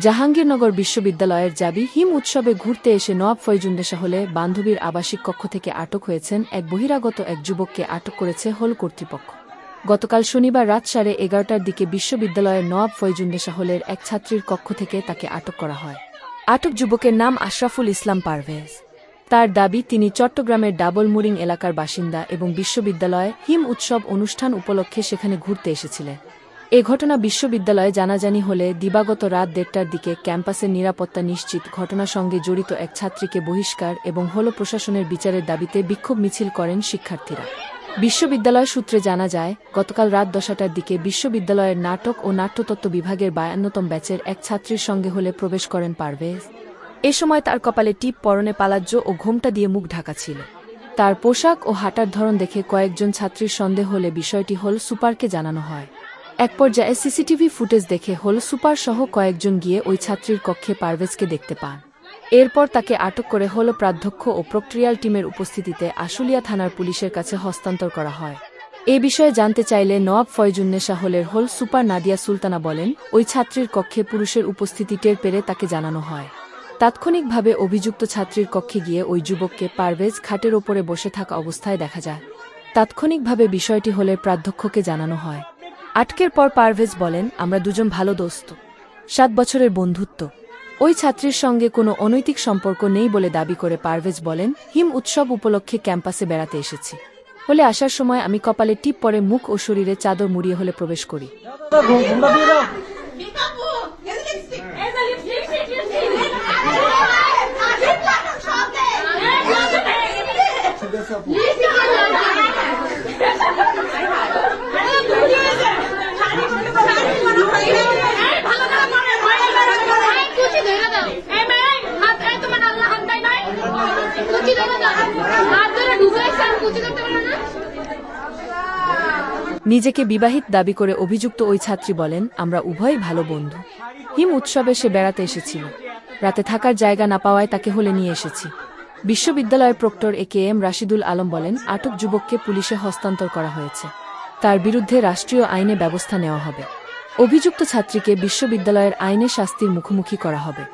জাহাঙ্গীরনগর বিশ্ববিদ্যালয়ের জাবি হিম উৎসবে ঘুরতে এসে নওয়াব ফয়জুন্নেশা হলে বান্ধবীর আবাসিক কক্ষ থেকে আটক হয়েছেন এক বহিরাগত এক যুবককে আটক করেছে হল কর্তৃপক্ষ। গতকাল শনিবার রাত সাড়ে এগারোটার দিকে বিশ্ববিদ্যালয়ের নওয়াব ফয়জুন্নেশা হলের এক ছাত্রীর কক্ষ থেকে তাকে আটক করা হয়। আটক যুবকের নাম আশরাফুল ইসলাম পারভেজ। তার দাবি, তিনি চট্টগ্রামের ডাবল মুরিং এলাকার বাসিন্দা এবং বিশ্ববিদ্যালয়ে হিম উৎসব অনুষ্ঠান উপলক্ষে সেখানে ঘুরতে এসেছিলেন। এ ঘটনা বিশ্ববিদ্যালয়ে জানাজানি হলে দিবাগত রাত দেড়টার দিকে ক্যাম্পাসের নিরাপত্তা নিশ্চিত ঘটনার সঙ্গে জড়িত এক ছাত্রীকে বহিষ্কার এবং হল প্রশাসনের বিচারের দাবিতে বিক্ষোভ মিছিল করেন শিক্ষার্থীরা। বিশ্ববিদ্যালয় সূত্রে জানা যায়, গতকাল রাত দশটার দিকে বিশ্ববিদ্যালয়ের নাটক ও নাট্যতত্ত্ব বিভাগের বায়ান্নতম ব্যাচের এক ছাত্রীর সঙ্গে হলে প্রবেশ করেন পারভেজ। এ সময় তার কপালে টিপ, পরনে পালাজ্য ও ঘোমটা দিয়ে মুখ ঢাকা ছিল। তার পোশাক ও হাঁটার ধরন দেখে কয়েকজন ছাত্রীর সন্দেহ হলে বিষয়টি হল সুপারকে জানানো হয়। এক পর্যায়ে সিসিটিভি ফুটেজ দেখে হল সুপার সহ কয়েকজন গিয়ে ওই ছাত্রীর কক্ষে পারভেজকে দেখতে পান। এরপর তাকে আটক করে হল প্রাধ্যক্ষ ও প্রক্রিয়াল টিমের উপস্থিতিতে আশুলিয়া থানার পুলিশের কাছে হস্তান্তর করা হয়। এ বিষয়ে জানতে চাইলে নওয়াব ফয়জুন্নেশা হলের হল সুপার নাদিয়া সুলতানা বলেন, ওই ছাত্রীর কক্ষে পুরুষের উপস্থিতি টের পেরে তাকে জানানো হয়। তাৎক্ষণিকভাবে অভিযুক্ত ছাত্রীর কক্ষে গিয়ে ওই যুবককে পারভেজ খাটের ওপরে বসে থাকা অবস্থায় দেখা যায়। তাৎক্ষণিকভাবে বিষয়টি হলে প্রাধ্যক্ষকে জানানো হয়। আটকের পর পারভেজ বলেন, আমরা দুজন ভালো দোস্ত, সাত বছরের বন্ধুত্ব। ওই ছাত্রীর সঙ্গে কোনো অনৈতিক সম্পর্ক নেই বলে দাবি করে পারভেজ বলেন, হিম উৎসব উপলক্ষে ক্যাম্পাসে বেড়াতে এসেছি। হলে আসার সময় আমি কপালে টিপ পরে মুখ ও শরীরে চাদর মুড়িয়ে হলে প্রবেশ করি। নিজেকে বিবাহিত দাবি করে অভিযুক্ত ওই ছাত্রী বলেন, আমরা উভয়ই ভালো বন্ধু। হিম উৎসবে সে বেড়াতে এসেছিল। রাতে থাকার জায়গা না পাওয়ায় তাকে হলে নিয়ে এসেছি। বিশ্ববিদ্যালয়ের proctor A K M Rashidul Alam বলেন, আটক যুবককে পুলিশে হস্তান্তর করা হয়েছে। তার বিরুদ্ধে রাষ্ট্রীয় আইনে ব্যবস্থা নেওয়া হবে। অভিযুক্ত ছাত্রীকে বিশ্ববিদ্যালয়ের আইনে শাস্তির মুখোমুখি করা হবে।